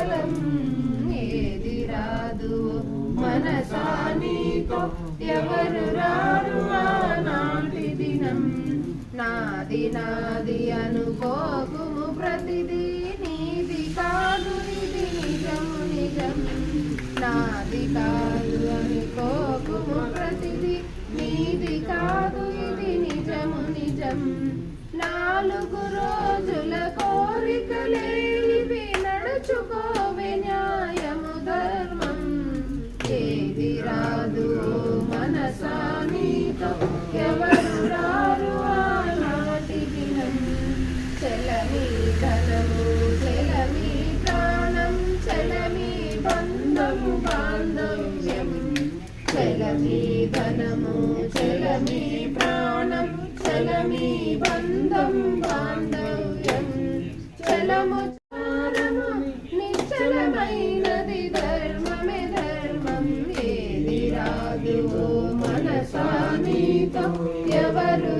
ఫలం ఏది రాదు? మనసానీతో ఎవరు రారు నాటి దినం? నాది నాది అనుకోకుము ప్రతిదీ నీది కాదు ఇది నిజం నిజం. నాది కాదు అనుకోకుము ప్రతిదీ నీది కాదు ఇది నిజము నిజం. నాలుగు రోజులకు నడుచుకోవే న్యాయము ధర్మం ఏది రాదు మనసా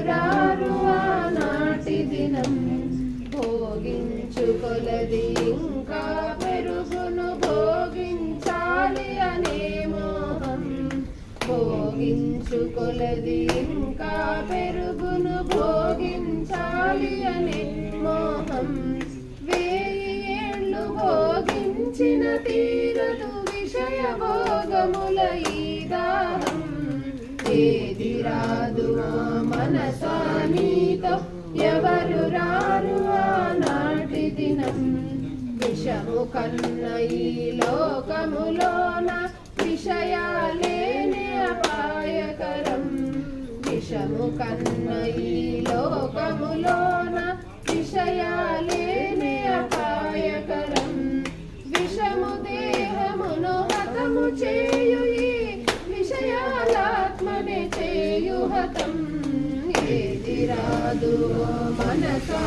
రారు ఆనాటి దినం. భోగించుకొలది ఇంకా పెరుగును భోగించాలి అనే మోహం. భోగించుకొలది ఇంకా పెరుగును భోగించాలి అనే మోహం. వేయి ఏళ్ళు భోగించిన తీరదు విషయ భోగముల ఈ దాహం. ఏ రాదు మనసా నీతో ఎవరు రారు ఆనాటి దినం. విషము కన్న ఈ లోకములోన విషయాలేనే అపాయకరం. విషము కన్న ఈ లోకములోన విషయాలేనే అపాయకరం. విషము దేహమును హతము చేయు చేయు ఏది రాదు మనసా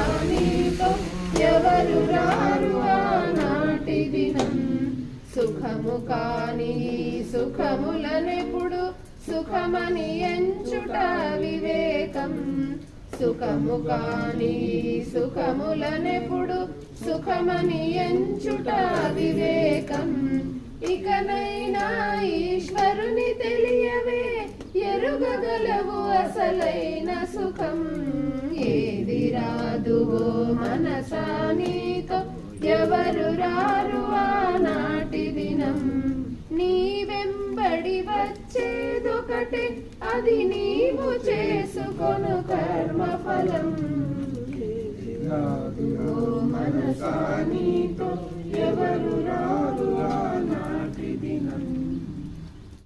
ఎవరు రారు ఆనాటి దినం. సుఖము కాని సుఖములనెప్పుడు సుఖమని ఎంచుట వివేకం. సుఖము కాని సుఖములనెప్పుడు సుఖమని ఎంచుట వివేకం. ఇకనైనా ఈశ్వరుని తెలియ ఎరుగగలవు అసలైన సుఖం. ఏది రాదు ఓ మనసా నీతో. ఎవరు రారు ఆనాటి దినం. నీ వెంబడి వచ్చేదొకటే. అది నీవు చేసుకొను కర్మ ఫలం. ఓ మనసా నీతో.